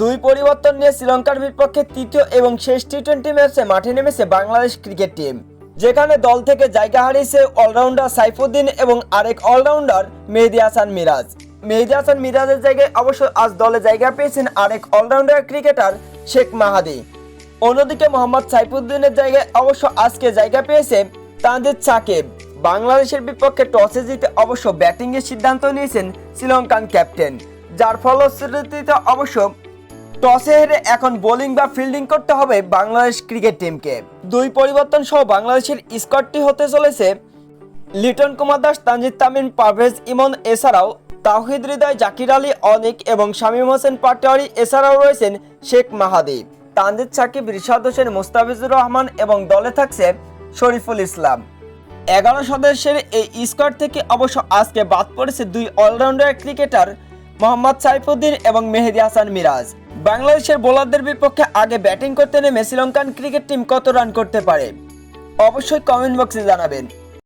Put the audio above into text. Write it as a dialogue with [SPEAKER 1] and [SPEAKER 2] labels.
[SPEAKER 1] দুই পরিবর্তন নিয়ে শ্রীলঙ্কার বিপক্ষে তৃতীয় এবং শেষ টি টোয়েন্টি ম্যাচে মাঠে নেমেছে বাংলাদেশ ক্রিকেট টিম। যেখানে দল থেকে জায়গা হারিয়েছে অলরাউন্ডার সাইফুদ্দিন এবং আরেক অলরাউন্ডার মেহেদি হাসান মিরাজ। মেহেদি হাসান মিরাজের জায়গায় অবশ্য আজ দলে জায়গা পেয়েছেন আরেক অলরাউন্ডার ক্রিকেটার শেখ মাহাদি। অন্যদিকে মোহাম্মদ সাইফুদ্দিনের জায়গায় অবশ্য আজকে জায়গা পেয়েছে তাঁদের সাকিব। বাংলাদেশের বিপক্ষে টসে জিতে অবশ্য ব্যাটিংয়ের সিদ্ধান্ত নিয়েছেন শ্রীলঙ্কান ক্যাপ্টেন, যার ফলশ্রুতিতে অবশ্য টসে হেরে এখন বোলিং বা ফিল্ডিং করতে হবে বাংলাদেশ ক্রিকেট টিমকে। দুই পরিবর্তন সহ বাংলাদেশের স্কোয়াডটি হতে চলেছে লিটন কুমার দাস, তানজিদ তামিম, পারভেজ ইমন এছাড়াও তাহিদ হৃদয়, জাকির আলী, অনিক এবং শামীম হোসেন পাটোয়ারি এছাড়াও রয়েছেন শেখ মাহাদি। তানজিদ, সাকিব, রিশাদ হোসেন, মোস্তাফিজুর রহমান এবং দলে থাকছে শরীফুল ইসলাম। এগারো সদস্যের এই স্কোয়াড থেকে অবশ্য আজকে বাদ পড়েছে দুই অলরাউন্ডার ক্রিকেটার মোহাম্মদ সাইফুদ্দিন এবং মেহেদি হাসান মিরাজ। বাংলাদেশের বোলারদের বিপক্ষে আগে ব্যাটিং করতে নেমে শ্রীলঙ্কান ক্রিকেট টিম কত রান করতে পারে? অবশ্যই কমেন্ট বক্সে জানাবেন।